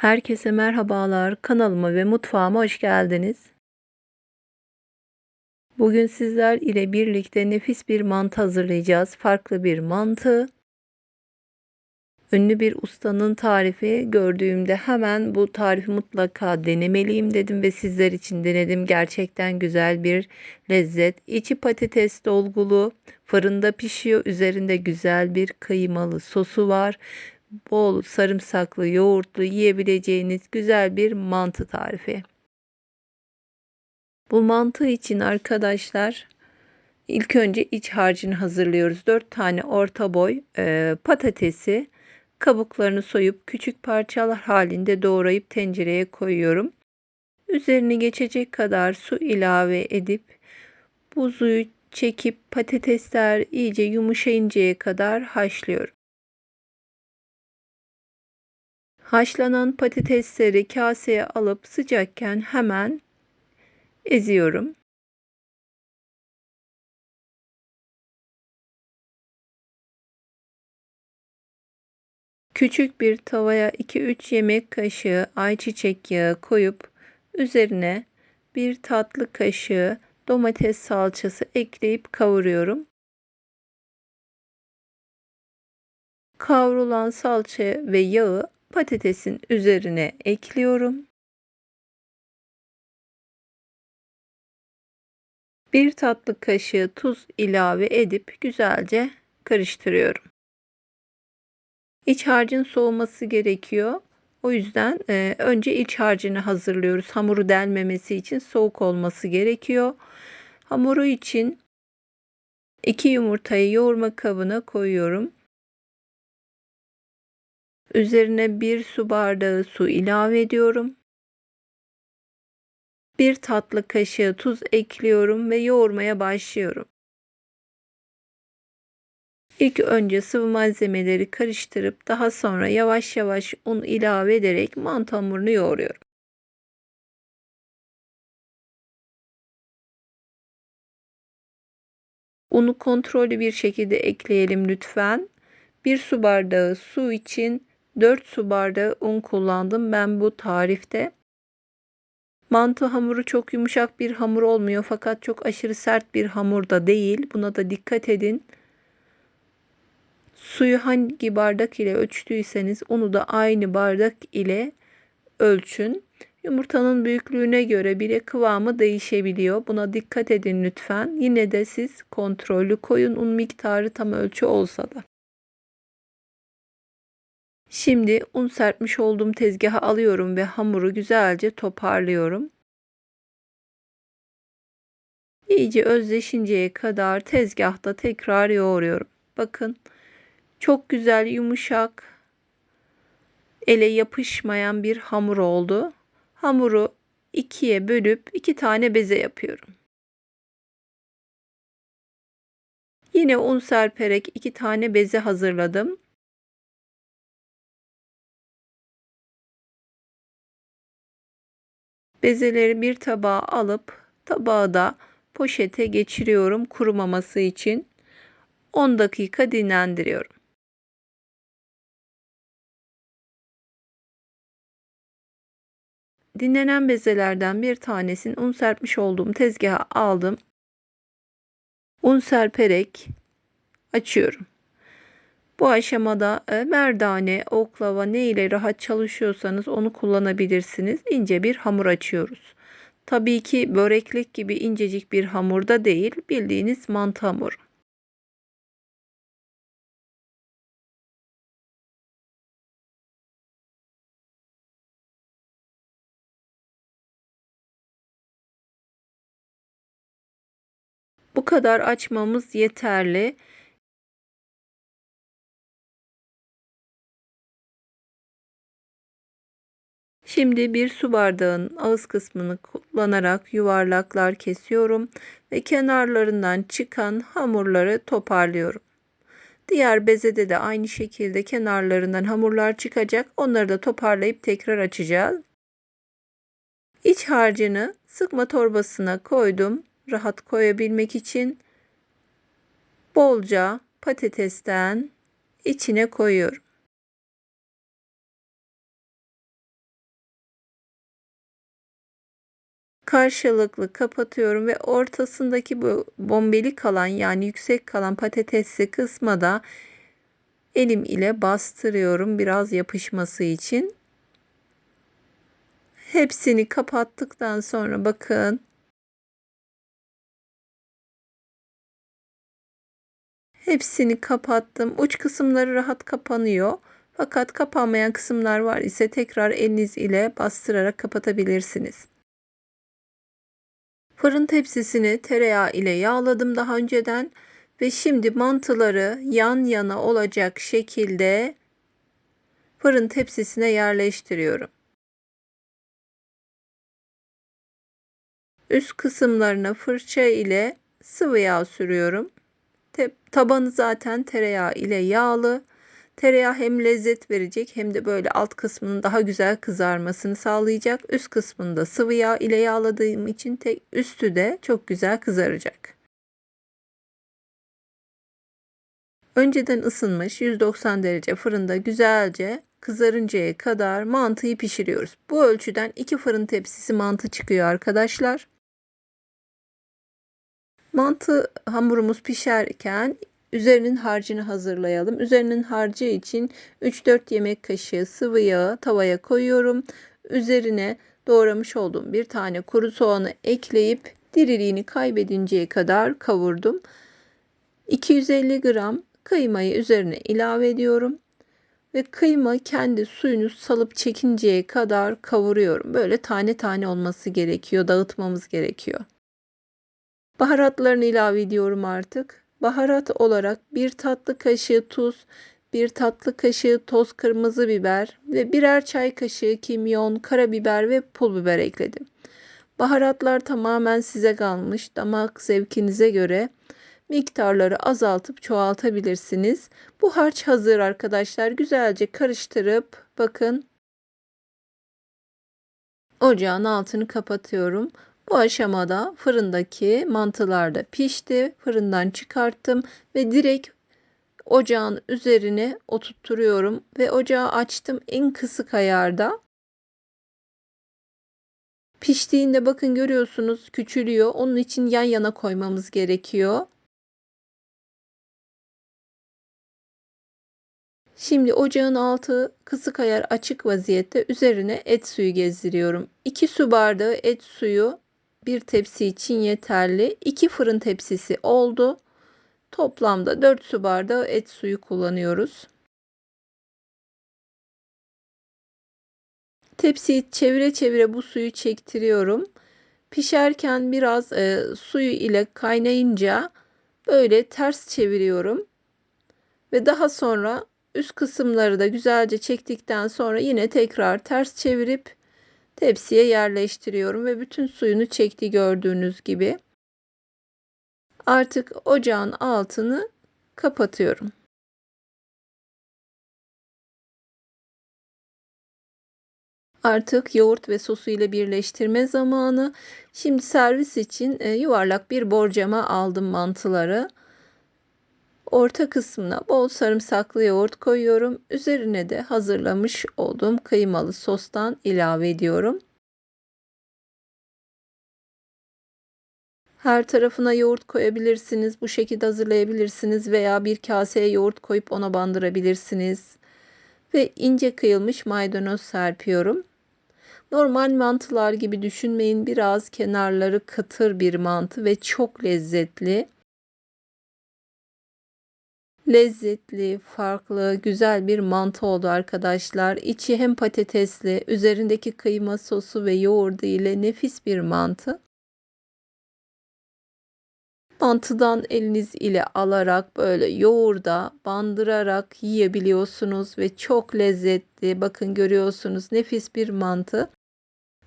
Herkese merhabalar. Kanalıma ve mutfağıma hoş geldiniz. Bugün sizler ile birlikte nefis bir mantı hazırlayacağız. Farklı bir mantı. Ünlü bir ustanın tarifi gördüğümde hemen bu tarifi mutlaka denemeliyim dedim ve sizler için denedim. Gerçekten güzel bir lezzet. İçi patates dolgulu, fırında pişiyor. Üzerinde güzel bir kıymalı sosu var bol sarımsaklı, yoğurtlu yiyebileceğiniz güzel bir mantı tarifi. Bu mantı için arkadaşlar ilk önce iç harcını hazırlıyoruz. 4 tane orta boy e, patatesi kabuklarını soyup küçük parçalar halinde doğrayıp tencereye koyuyorum. Üzerine geçecek kadar su ilave edip buzu çekip patatesler iyice yumuşayıncaya kadar haşlıyorum. Haşlanan patatesleri kaseye alıp sıcakken hemen eziyorum. Küçük bir tavaya 2-3 yemek kaşığı ayçiçek yağı koyup üzerine bir tatlı kaşığı domates salçası ekleyip kavuruyorum. Kavrulan salça ve yağı patatesin üzerine ekliyorum. Bir tatlı kaşığı tuz ilave edip güzelce karıştırıyorum. İç harcın soğuması gerekiyor. O yüzden e, önce iç harcını hazırlıyoruz. Hamuru delmemesi için soğuk olması gerekiyor. Hamuru için 2 yumurtayı yoğurma kabına koyuyorum. Üzerine bir su bardağı su ilave ediyorum. Bir tatlı kaşığı tuz ekliyorum ve yoğurmaya başlıyorum. İlk önce sıvı malzemeleri karıştırıp daha sonra yavaş yavaş un ilave ederek mantı hamurunu yoğuruyorum. Unu kontrollü bir şekilde ekleyelim lütfen. Bir su bardağı su için 4 su bardağı un kullandım ben bu tarifte. Mantı hamuru çok yumuşak bir hamur olmuyor fakat çok aşırı sert bir hamur da değil. Buna da dikkat edin. Suyu hangi bardak ile ölçtüyseniz onu da aynı bardak ile ölçün. Yumurtanın büyüklüğüne göre bile kıvamı değişebiliyor. Buna dikkat edin lütfen. Yine de siz kontrollü koyun un miktarı tam ölçü olsa da. Şimdi un serpmiş olduğum tezgaha alıyorum ve hamuru güzelce toparlıyorum. İyice özleşinceye kadar tezgahta tekrar yoğuruyorum. Bakın çok güzel yumuşak ele yapışmayan bir hamur oldu. Hamuru ikiye bölüp iki tane beze yapıyorum. Yine un serperek iki tane beze hazırladım. Bezeleri bir tabağa alıp tabağı da poşete geçiriyorum kurumaması için. 10 dakika dinlendiriyorum. Dinlenen bezelerden bir tanesini un serpmiş olduğum tezgaha aldım. Un serperek açıyorum. Bu aşamada e, merdane, oklava ne ile rahat çalışıyorsanız onu kullanabilirsiniz. İnce bir hamur açıyoruz. Tabii ki böreklik gibi incecik bir hamurda değil, bildiğiniz mantı hamuru. Bu kadar açmamız yeterli. Şimdi bir su bardağının ağız kısmını kullanarak yuvarlaklar kesiyorum ve kenarlarından çıkan hamurları toparlıyorum. Diğer bezede de aynı şekilde kenarlarından hamurlar çıkacak. Onları da toparlayıp tekrar açacağız. İç harcını sıkma torbasına koydum. Rahat koyabilmek için bolca patatesten içine koyuyorum. Karşılıklı kapatıyorum ve ortasındaki bu bombeli kalan yani yüksek kalan patatesli kısma da elim ile bastırıyorum biraz yapışması için. Hepsini kapattıktan sonra bakın Hepsini kapattım. Uç kısımları rahat kapanıyor. Fakat kapanmayan kısımlar var ise tekrar eliniz ile bastırarak kapatabilirsiniz. Fırın tepsisini tereyağı ile yağladım daha önceden ve şimdi mantıları yan yana olacak şekilde fırın tepsisine yerleştiriyorum. Üst kısımlarına fırça ile sıvı yağ sürüyorum. Tabanı zaten tereyağı ile yağlı. Tereyağı hem lezzet verecek hem de böyle alt kısmının daha güzel kızarmasını sağlayacak. Üst kısmında sıvı yağ ile yağladığım için tek üstü de çok güzel kızaracak. Önceden ısınmış 190 derece fırında güzelce kızarıncaya kadar mantıyı pişiriyoruz. Bu ölçüden 2 fırın tepsisi mantı çıkıyor arkadaşlar. Mantı hamurumuz pişerken üzerinin harcını hazırlayalım. Üzerinin harcı için 3-4 yemek kaşığı sıvı yağı tavaya koyuyorum. Üzerine doğramış olduğum bir tane kuru soğanı ekleyip diriliğini kaybedinceye kadar kavurdum. 250 gram kıymayı üzerine ilave ediyorum ve kıyma kendi suyunu salıp çekinceye kadar kavuruyorum. Böyle tane tane olması gerekiyor, dağıtmamız gerekiyor. Baharatlarını ilave ediyorum artık. Baharat olarak bir tatlı kaşığı tuz, bir tatlı kaşığı toz kırmızı biber ve birer çay kaşığı kimyon, karabiber ve pul biber ekledim. Baharatlar tamamen size kalmış. Damak zevkinize göre miktarları azaltıp çoğaltabilirsiniz. Bu harç hazır arkadaşlar. Güzelce karıştırıp bakın ocağın altını kapatıyorum. Bu aşamada fırındaki mantılar da pişti. Fırından çıkarttım ve direkt ocağın üzerine oturtturuyorum ve ocağı açtım en kısık ayarda. Piştiğinde bakın görüyorsunuz küçülüyor. Onun için yan yana koymamız gerekiyor. Şimdi ocağın altı kısık ayar açık vaziyette üzerine et suyu gezdiriyorum. 2 su bardağı et suyu bir tepsi için yeterli. 2 fırın tepsisi oldu. Toplamda 4 su bardağı et suyu kullanıyoruz. Tepsiyi çevire çevire bu suyu çektiriyorum. Pişerken biraz e, suyu ile kaynayınca böyle ters çeviriyorum. Ve daha sonra üst kısımları da güzelce çektikten sonra yine tekrar ters çevirip tepsiye yerleştiriyorum ve bütün suyunu çekti gördüğünüz gibi. Artık ocağın altını kapatıyorum. Artık yoğurt ve sosu ile birleştirme zamanı. Şimdi servis için e, yuvarlak bir borcama aldım mantıları. Orta kısmına bol sarımsaklı yoğurt koyuyorum. Üzerine de hazırlamış olduğum kıymalı sostan ilave ediyorum. Her tarafına yoğurt koyabilirsiniz. Bu şekilde hazırlayabilirsiniz veya bir kaseye yoğurt koyup ona bandırabilirsiniz. Ve ince kıyılmış maydanoz serpiyorum. Normal mantılar gibi düşünmeyin. Biraz kenarları kıtır bir mantı ve çok lezzetli lezzetli, farklı, güzel bir mantı oldu arkadaşlar. İçi hem patatesli, üzerindeki kıyma sosu ve yoğurdu ile nefis bir mantı. Mantıdan eliniz ile alarak böyle yoğurda bandırarak yiyebiliyorsunuz ve çok lezzetli. Bakın görüyorsunuz nefis bir mantı.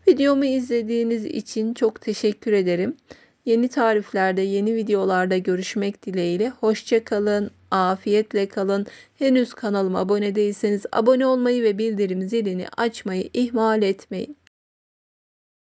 Videomu izlediğiniz için çok teşekkür ederim. Yeni tariflerde, yeni videolarda görüşmek dileğiyle. Hoşça kalın, afiyetle kalın. Henüz kanalıma abone değilseniz abone olmayı ve bildirim zilini açmayı ihmal etmeyin.